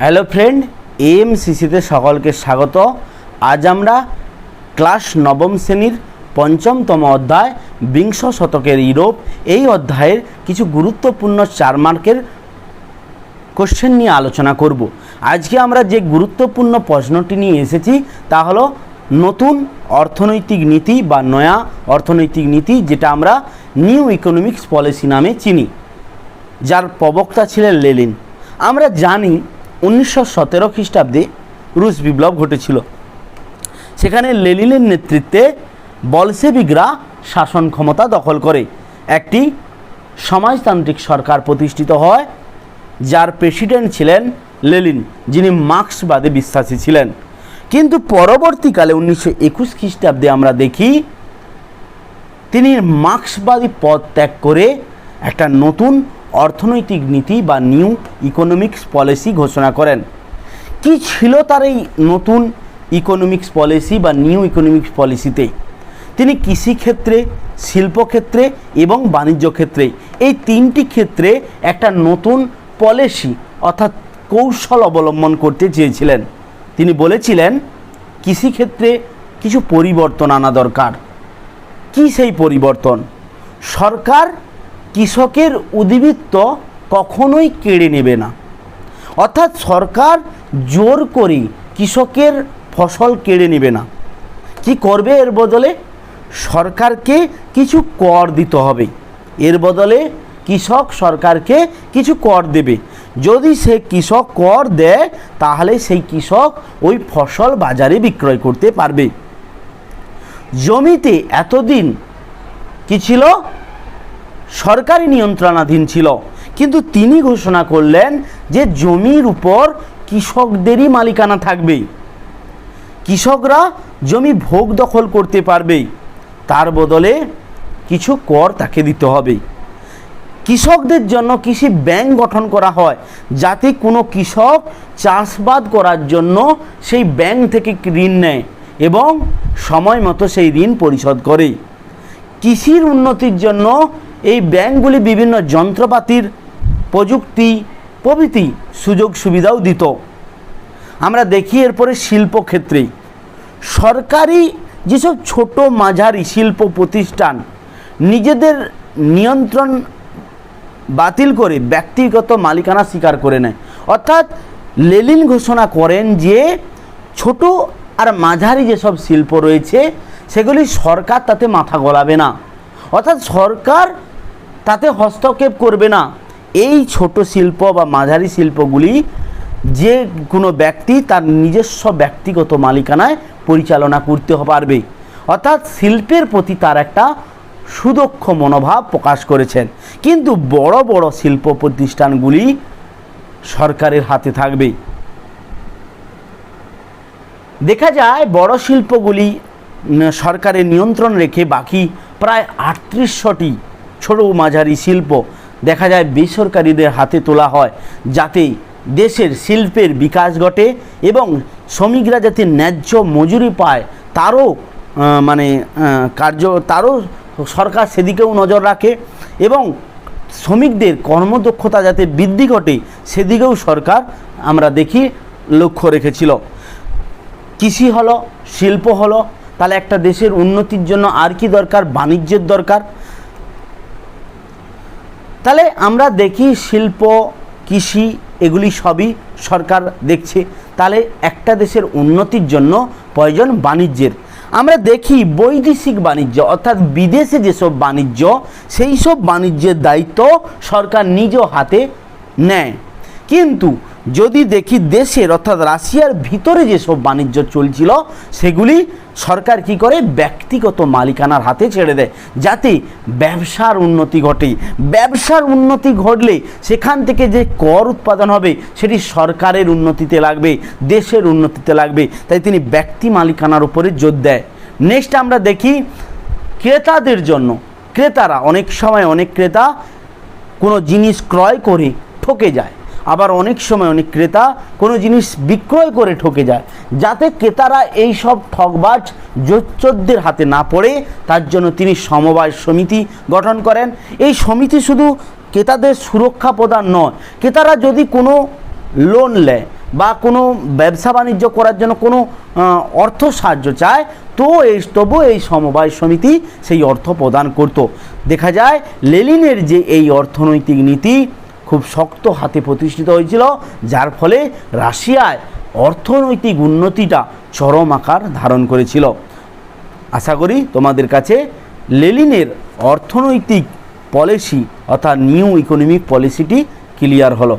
Hello friend এএমসিসিতে সকলকে স্বাগত। আজ আমরা ক্লাস নবম শ্রেণির পঞ্চমতম অধ্যায় বিংশ শতকের ইউরোপ এই অধ্যায়ের কিছু গুরুত্বপূর্ণ চার মার্কের কোশ্চেন নিয়ে আলোচনা করব। আজকে আমরা যে গুরুত্বপূর্ণ প্রশ্নটি নিয়ে এসেছি তা হলো নতুন অর্থনৈতিক নীতি বা নয়া অর্থনৈতিক নীতি যেটা আমরা নিউ ইকোনমিক্স পলিসি নামে চিনি, যার প্রবক্তা ছিলেন লেলিন আমরা জানি উনিশশো সতেরো খ্রিস্টাব্দে রুশ বিপ্লব ঘটেছিল। সেখানে লেলিনের নেতৃত্বে বলসেবিকরা শাসন ক্ষমতা দখল করে। একটি সমাজতান্ত্রিক সরকার প্রতিষ্ঠিত হয়, যার প্রেসিডেন্ট ছিলেন লেলিন যিনি মার্ক্সবাদে বিশ্বাসী ছিলেন। কিন্তু পরবর্তীকালে উনিশশো একুশ খ্রিস্টাব্দে আমরা দেখি, তিনি মার্ক্সবাদী পদ ত্যাগ করে একটা নতুন অর্থনৈতিক নীতি বা নিউ ইকোনমিক্স পলিসি ঘোষণা করেন। কি ছিল তার এই নতুন ইকোনমিক্স পলিসি বা নিউ ইকোনমিক্স পলিসিতে তিনি কৃষিক্ষেত্রে, শিল্পক্ষেত্রে এবং বাণিজ্য ক্ষেত্রে এই তিনটি ক্ষেত্রে একটা নতুন পলিসি অর্থাৎ কৌশল অবলম্বন করতে চেয়েছিলেন। তিনি বলেছিলেন, কৃষিক্ষেত্রে কিছু পরিবর্তন আনা দরকার। কি সেই পরিবর্তন? সরকার কৃষকের উদ্বৃত্ত কখনোই কেড়ে নেবে না। অর্থাৎ সরকার জোর করে কৃষকের ফসল কেড়ে নেবে না। কি করবে এর বদলে? সরকারকে কিছু কর দিতে হবে। এর বদলে কৃষক সরকারকে কিছু কর দেবে। যদি সে কৃষক কর দেয়, তাহলে সেই কৃষক ওই ফসল বাজারে বিক্রয় করতে পারবে। জমিতে এতদিন কি ছিল? সরকারি নিয়ন্ত্রণাধীন ছিল। কিন্তু তিনি ঘোষণা করলেন যে জমির উপর কৃষকদেরই মালিকানা থাকবে কৃষকরা জমি ভোগ দখল করতে পারবে তার বদলে কিছু কর তাকে দিতে হবে। কৃষকদের জন্য কৃষি ব্যাংক গঠন করা হয়, যাতে কোনো কৃষক চাষবাদ করার জন্য সেই ব্যাংক থেকে ঋণ নেয় এবং সময় মতো সেই ঋণ পরিশোধ করে। কৃষির উন্নতির জন্য এই ব্যাংকগুলি বিভিন্ন যন্ত্রপাতির প্রযুক্তি, প্রভৃতি সুযোগ সুবিধাও দিত। আমরা দেখি এরপরে শিল্পক্ষেত্রে সরকারি যেসব ছোট মাঝারি শিল্প প্রতিষ্ঠান নিজেদের নিয়ন্ত্রণ বাতিল করে ব্যক্তিগত মালিকানা স্বীকার করে নেয়। অর্থাৎ লেলিন ঘোষণা করেন যে ছোট আর মাঝারি যেসব শিল্প রয়েছে, সেগুলি সরকার তাতে মাথা গলাবে না। অর্থাৎ সরকার তাতে হস্তক্ষেপ করবে না। এই ছোট শিল্প বা মাঝারি শিল্পগুলি যে কোনো ব্যক্তি তার নিজস্ব ব্যক্তিগত মালিকানায় পরিচালনা করতে পারবে। অর্থাৎ শিল্পের প্রতি তার একটা সুদক্ষ মনোভাব প্রকাশ করেছেন। কিন্তু বড় বড় শিল্প প্রতিষ্ঠানগুলি সরকারের হাতে থাকবে। দেখা যায় বড় শিল্পগুলি সরকারের নিয়ন্ত্রণ রেখে বাকি প্রায় আটত্রিশশোটি ছোট মাঝারি শিল্প দেখা যায় বেসরকারিদের হাতে তোলা হয় যাতে দেশের শিল্পের বিকাশ ঘটে এবং শ্রমিকরা যাতে ন্যায্য মজুরি পায়, তারও মানে কার্য, তারও সরকার সেদিকেও নজর রাখে এবং শ্রমিকদের কর্মদক্ষতা যাতে বৃদ্ধি ঘটে, সেদিকেও সরকার আমরা দেখি লক্ষ্য রেখেছিল। কৃষি হলো, শিল্প হলো, তাহলে একটা দেশের উন্নতির জন্য আর কি দরকার, বাণিজ্যের দরকার? তাহলে আমরা দেখি শিল্প, কৃষি, এগুলি সবই সরকার দেখছে। তাহলে একটা দেশের উন্নতির জন্য প্রয়োজন বাণিজ্যের। আমরা দেখি বৈদেশিক বাণিজ্য, অর্থাৎ বিদেশে যেসব বাণিজ্য, সেই সব বাণিজ্যের দায়িত্ব সরকার নিজ হাতে নেয়। কিন্তু যদি দেখি দেশের অর্থাৎ রাশিয়ার ভিতরে যেসব বাণিজ্য চলছিল, সেগুলি সরকার কি করে? ব্যক্তিগত মালিকানার হাতে ছেড়ে দেয়, যাতে ব্যবসার উন্নতি ঘটে। ব্যবসার উন্নতি ঘটলে সেখান থেকে যে কর উৎপাদন হবে, সেটি সরকারের উন্নতিতে লাগবে, দেশের উন্নতিতে লাগবে। তাই তিনি ব্যক্তি মালিকানার উপরে জোর দেয়। নেক্সট আমরা দেখি ক্রেতাদের জন্য। ক্রেতারা, অনেক সময় অনেক ক্রেতা কোনো জিনিস ক্রয় করে ঠকে যায়। আবার অনেক সময় অনেক ক্রেতা কোনো জিনিস বিক্রয় করে ঠকে যায়, যাতে ক্রেতারা এই সব ঠকবাজ জোচ্চোরদের হাতে না পড়ে, তার জন্য তিনি সমবায় সমিতি গঠন করেন। এই সমিতি শুধু ক্রেতাদের সুরক্ষা প্রদান নয়, ক্রেতারা যদি কোনো লোন নেয় বা কোনো ব্যবসা বাণিজ্য করার জন্য কোনো অর্থ সাহায্য চায়, তো এই তবু এই সমবায় সমিতি সেই অর্থ প্রদান করত। দেখা যায় লেলিনের যে এই অর্থনৈতিক নীতি খুব শক্ত হাতে প্রতিষ্ঠিত হয়েছিল, যার ফলে রাশিয়ায় অর্থনৈতিক উন্নতিটা চরম আকার ধারণ করেছিল। আশা করি তোমাদের কাছে লেলিনের অর্থনৈতিক পলিসি অর্থাৎ নিউ ইকোনমিক পলিসিটি ক্লিয়ার হলো।